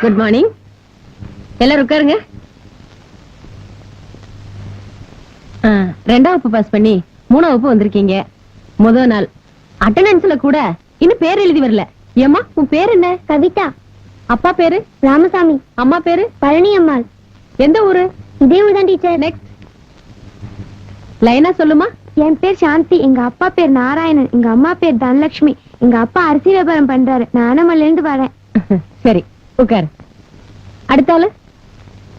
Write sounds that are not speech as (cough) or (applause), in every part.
Good morning எல்லாரும் உட்காருங்க. ரெண்டாம் வகுப்பு பாஸ் பண்ணி மூணாம் வகுப்பு வந்திருக்கீங்க. முதல் நாள். அட்டண்டன்ஸ்ல கூட இன்னும் பேர் எழுதி வரல. ஏம்மா உன் பேர் என்ன? கவிதா. அப்பா பேரு? ராமசாமி. அம்மா பேரு? பழனி அம்மாள். எந்த ஊரு? இதே ஊர்தான் டீச்சர் நெக்ஸ்ட் லைனா சொல்லுமா? என் பேர் சாந்தி. எங்க அப்பா பேர் நாராயணன். எங்க அம்மா பேர் தனலட்சுமி. எங்க அப்பா அரிசி வியாபாரம் பண்றாரு. நான் அனமல்ல இருந்து வரேன். (laughs) சரி உட்காரு. அடுத்த ஆளு?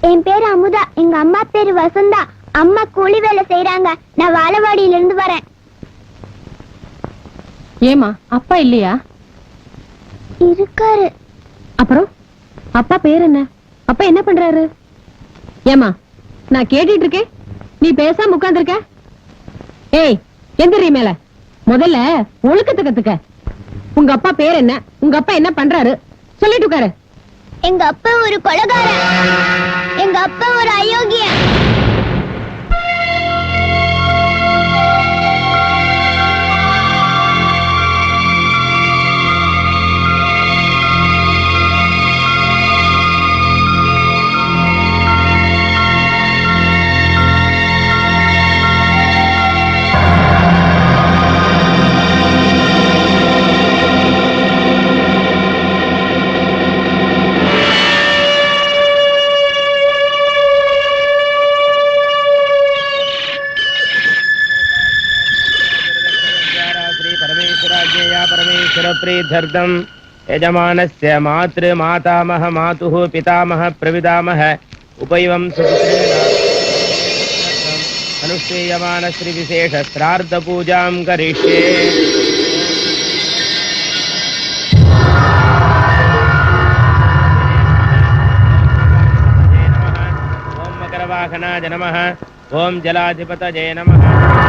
என் பேர் அமுதா எங்க அம்மா பேர் வசந்தா. அம்மா கூலி வேலை செய்யறாங்க நான் வாழவாடியில இருந்து வரேன். ஏமா அப்பா இல்லையா? இருக்காரு. அப்புறம்? அப்பா பேர் என்ன? அப்பா என்ன பண்றாரு? ஏமா நான் கேட்டுட்டு இருக்கேன். நீ பேசாம உட்கார்ந்திருக்க. ஏய் எந்திரி மேல. முதல்ல ஒழுக்கத்தை கத்துக்க. உங்க அப்பா பேர் என்ன? உங்க அப்பா என்ன பண்றாரு? சொல்லிட்டு உட்காரு. எங்க அப்பா ஒரு கொலகார. எங்க அப்பா ஒரு அயோக்கிய धर्दम। यजमानस्य मातृमातामह मातुः, पितामह, प्रविदामह। उपैवं अनुष्ठीयमानश्रीविशेषश्रार्धपूजां करिष्ये। ॐ मकरवाहनाय ओम जलाधिपत जय नमः।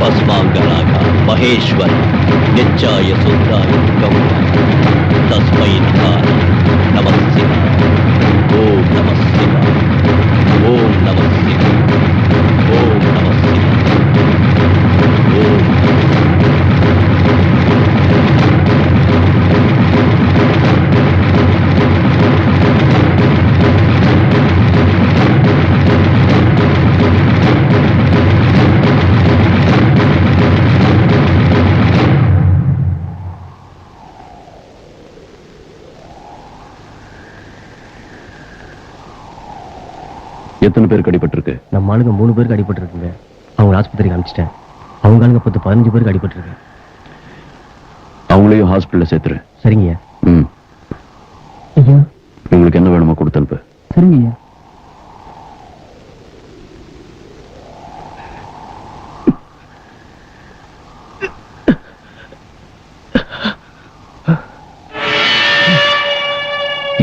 భస్మాంగరాగ మహేశ్వర నిత్యాయ శుద్ధాయ గౌడ తస్మై నమస్య ఓం నమస్య ఓం నమస్య எத்தனை பேருக்கு அடிபட்டிருக்கு? நம்ம ஆளுங்க மூணு பேருக்கு அடிபட்டு இருக்குங்க அவங்க ஆஸ்பத்திரிக்கு அனுப்பிச்சிட்டேன். அவங்க ஆளுங்க பத்து பதினஞ்சு பேருக்கு அடிபட்டு இருக்கு அவங்களையும் ஹாஸ்பிட்டல்ல சேர்த்துரு. சரிங்கய்யா ம். ஐயா. உங்களுக்கு என்ன வேணுமோ கொடுத்து அனுப்பு. சரிங்கய்யா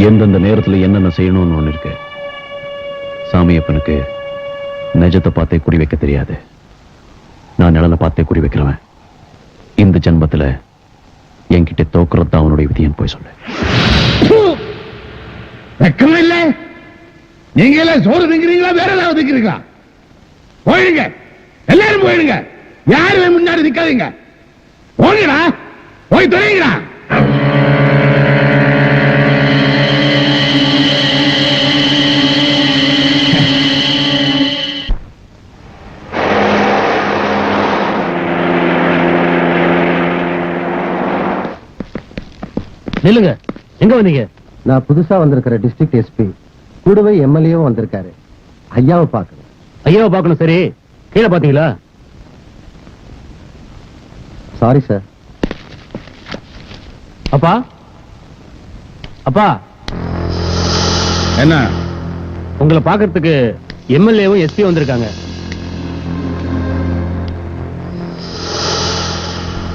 எந்தெந்த நேரத்துல என்னென்ன செய்யணும்னு ஒண்ணு இருக்கு? சாமியப்பனுக்கு நிஜத்தை பார்த்தே குறி வைக்க தெரியாது. நான் நிழலை பார்த்தே குறி வைக்கிறவன். இந்த ஜென்மத்தில் என்கிட்ட தோக்குறது தான் அவனுடைய விதியன் போய் சொல்லு. வெக்கமா இல்ல? நீங்க எல்லாம் சோறு திங்கிறீங்களா வேற ஏதாவது திங்கிறீங்களா? போயிடுங்க. எல்லாரும் போயிடுங்க. யாருமே முன்னாடி நிக்காதீங்க. போங்கடா. போய் தொலைங்கடா. நில்லுங்க. எங்க வந்தீங்க? நான் புதுசா வந்திருக்கிற டிஸ்ட்ரிக்ட் எஸ்பி கூடவே எம்எல்ஏவும் வந்திருக்காரு. ஐயாவை பார்க்கணும். ஐயாவை பார்க்கணும் சரி. கீழே பாத்தீங்களா சாரி சார் அப்பா? அப்பா? என்ன? உங்களை பாக்குறதுக்கு எம்எல்ஏவும் எஸ்பி வந்திருக்காங்க.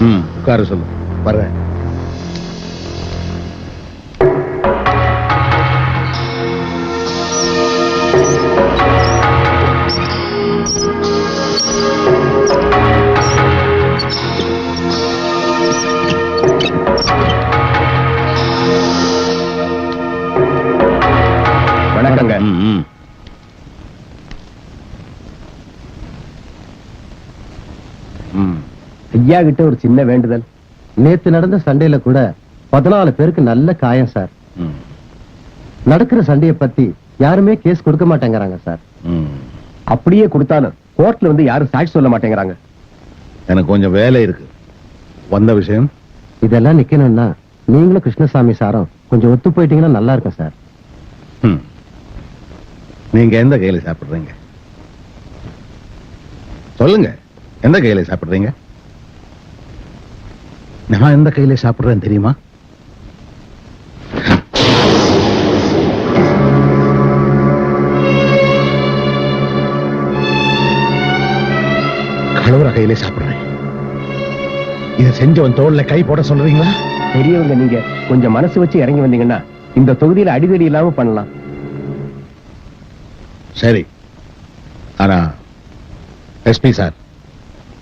ம் உட்கார சொல்லு. வர்றேன். ம். ஐயா கிட்ட ஒரு சின்ன வேண்டுதல் நேத்து நடந்த சண்டையில கூட பதினாலு பேருக்கு நல்ல காயம் சார். நடக்கிற சண்டைய பத்தி யாருமே கேஸ் கொடுக்க மாட்டேங்கிறாங்க சார். அப்படியே கொடுத்தாலும் கோர்ட்ல வந்து யாரும் சாட்சி சொல்ல மாட்டேங்கிறாங்க எனக்கு கொஞ்சம் வேலை இருக்கு வந்த விஷயம் இதெல்லாம் நிக்கணும்னா நீங்களும் கிருஷ்ணசாமி சாரும் கொஞ்சம் ஒத்து போயிட்டீங்கன்னா நல்லா இருக்கும் சார். நீங்க எந்த கையில சாப்பிடுறீங்க? சொல்லுங்க எந்த கையில சாப்பிடுறீங்க? நான் எந்த கையில சாப்பிடுறேன் தெரியுமா? கழுவுற கையிலே சாப்பிடுறேன். இதை செஞ்சவன் தோல்ல கை போட சொல்றீங்களா? பெரியவங்க நீங்க. கொஞ்சம் மனசு வச்சு இறங்கி வந்தீங்கன்னா இந்த தொகுதியில அடிதடி இல்லாம பண்ணலாம். சரி. ஆனா எஸ்பி சார்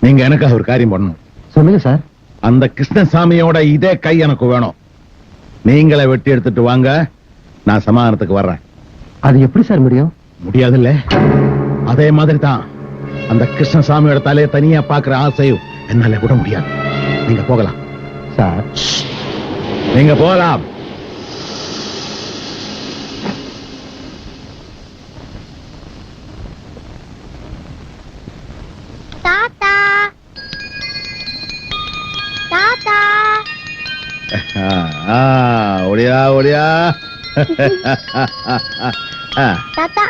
நீங்க எனக்காக ஒரு காரியம் பண்ணணும். சொல்லுங்க சார். அந்த கிருஷ்ணசாமியோட இதே கை எனக்கு வேணும். நீங்களே வெட்டி எடுத்துட்டு வாங்க. நான் சமாதானத்துக்கு வர்றேன். அது எப்படி சார் முடியும்? முடியாதுல்ல. அதே மாதிரி தான் அந்த கிருஷ்ணசாமியோட தலையை தனியா பாக்குற ஆசையும் என்னால கூட முடியாது. நீங்க போகலாம். சார். நீங்க போகலாம். ஒடியா ஒடியா தாத்தா.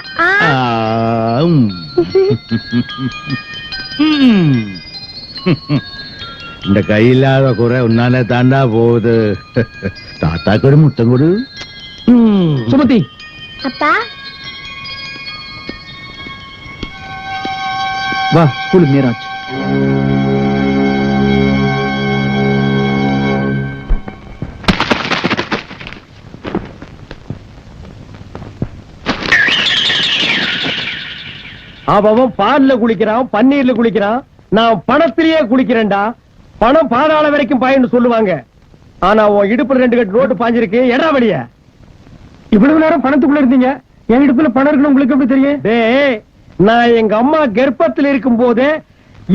இந்த கையில்லாத குறை உன்னால தாண்டா போகுது. தாத்தாக்கு ஒரு முத்தம் கொடு. சுமதி. அப்பா வா ஸ்கூலுக்கு நேராச்சு அவன் பால்ல குளிக்கிறான் பன்னீர்ல குளிக்கிறான். நான் பணத்திலேயே குளிக்கிறேன்டா. பணம் பாதாள வரைக்கும் பாயின்னு சொல்லுவாங்க. ஆனா உன் இடுப்புல ரெண்டு கட்டு ரோட்டு பாஞ்சிருக்கு. எடா வழிய இவ்வளவு நேரம் பணத்துக்குள்ள இருந்தீங்க. என் இடுப்புல பணம் இருக்குன்னு உங்களுக்கு எப்படி தெரியும்? டேய் நான் எங்க அம்மா கர்ப்பத்தில் இருக்கும் போதே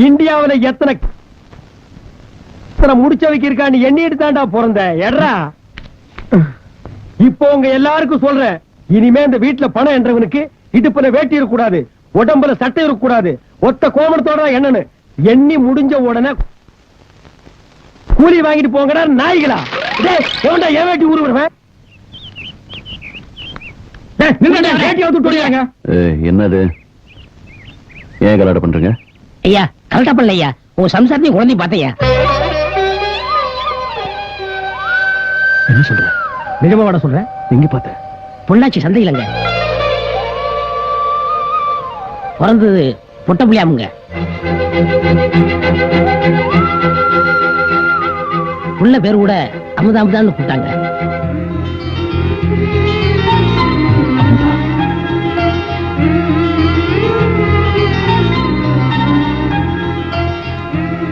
இந்தியாவுல எத்தனை எத்தனை முடிச்சவைக்கு நீ எண்ணிட்டு தாண்டா பிறந்த. எடா இப்போ உங்க எல்லாருக்கும் சொல்றேன். இனிமே இந்த வீட்டுல பணம் என்றவனுக்கு இடுப்புல வேட்டி இருக்க கூடாது உடம்புல சட்டை இருக்க கூடாது ஒத்த கோமணத்தோட எண்ணனு. எண்ணி முடிஞ்ச உடனே கூலி வாங்கிட்டு போங்கடா நாய்களா. டேய் எவன்டா என் வேட்டி ஊருவன் டேய் நில்லுடா வேட்டி அவுத்து விட்டுடுறாங்க ஏய், என்னது? ஏன் கலாட்டம் பண்றீங்க? ஐயா கரெக்டா பண்ணல ஐயா. உன் சம்சாரத்தையும் குழந்தையும் பார்த்தையா என்ன சொல்ற? நிஜமா வாட சொல்றேன் எங்க பார்த்த பொள்ளாச்சி சந்தையிலங்க. பிறந்தது பொட்ட புள்ளியாமுங்க. புள்ள பேர் கூட அமுதா அமுதான்னு கூப்பிட்டாங்க.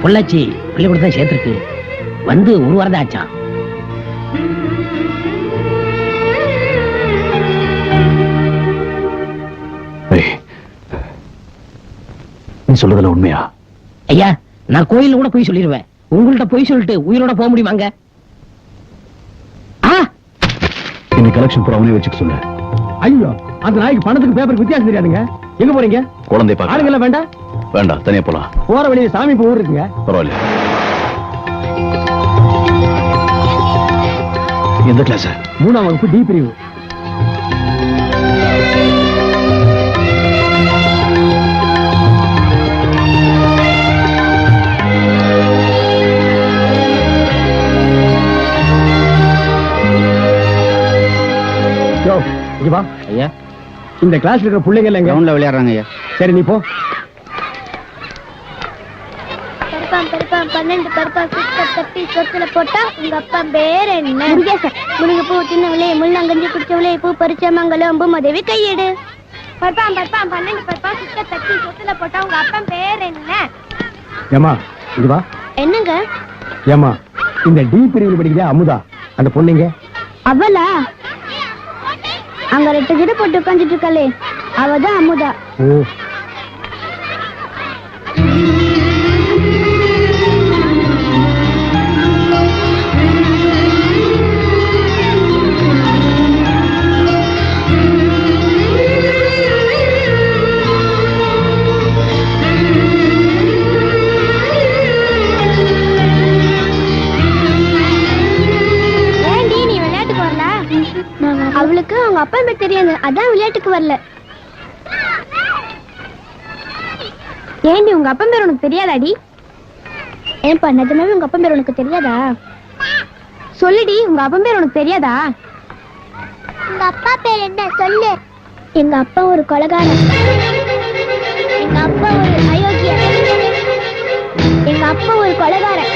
பொள்ளாச்சி பள்ளிக்கூடத்தான் சேர்த்துருக்கு. வந்து ஒரு வாரம் தான் ஆச்சான். நீ சொல்றதுல உண்மையா? ஐயா நான் கோயில்ல கூட போய் சொல்லிடுவேன் உங்கள்ட்ட போய் சொல்லிட்டு உயிரோட போக முடியுமாங்க ஆ? இன்னைக்கு கலெக்ஷன் பூரா அவனே வச்சுக்க சொல்லு ஐயோ அந்த நாய்க்கு பணத்துக்கு பேப்பருக்கு வித்தியாசம் தெரியாதுங்க. எங்க போறீங்க? குழந்தை பார்க்க ஆளுங்க எல்லாம் வேண்டாம் வேண்டாம் தனியா போலாம். போற வழியில சாமி ஊர் இருக்குங்க. பரவாயில்ல எந்த கிளாஸ் மூணாம் வகுப்பு டி பிரிவு. இந்த கிளாஸ்ல இருக்கிற பிள்ளைங்க எல்லாம் எங்க? கிரவுண்ட்ல விளையாடுறாங்க ஐயா. சரி நீ போ. பருப்பாம் பருப்பாம் பன்னெண்டு பருப்பா சுத்த தப்பி சொத்துல போட்டா உங்க அப்பா பேர் என்ன? முருகேசன். முருங்க பூ தின்னவளே முள்ளங்கஞ்சி குடிச்சவளே பூ பறிச்ச மங்கலம் பூமதேவி கையெடு. பருப்பாம் பருப்பாம் பன்னெண்டு பருப்பா சுத்த தப்பி சொத்துல போட்டா உங்க அப்பா பேர் என்ன? ஏமா இங்க வா. என்னங்க? ஏமா இந்த டி பிரிவில் படிக்கிற அமுதா? அந்த பொண்ணுங்க அவளா? அங்க ரெட்டு கிட்ட போட்டு உட்காந்துட்டு இருக்காளே. அவதான் அமுதா. அப்பா பேர் தெரியாது. அதான் விளையாட்டுக்கு வரல. ஏண்டி உங்க அப்பா பேர் உனக்கு தெரியாதாடி? ஏன்பா நிஜமாவே உங்க அப்பா பேர் உனக்கு தெரியாதா? சொல்லுடி உங்க அப்பா பேர் உனக்கு தெரியாதா? உங்க அப்பா பேர் என்ன? சொல்லு. எங்க அப்பா ஒரு கொலகாரன். எங்க அப்பா ஒரு அயோக்கியன். எங்க அப்பா ஒரு கொலகாரன்.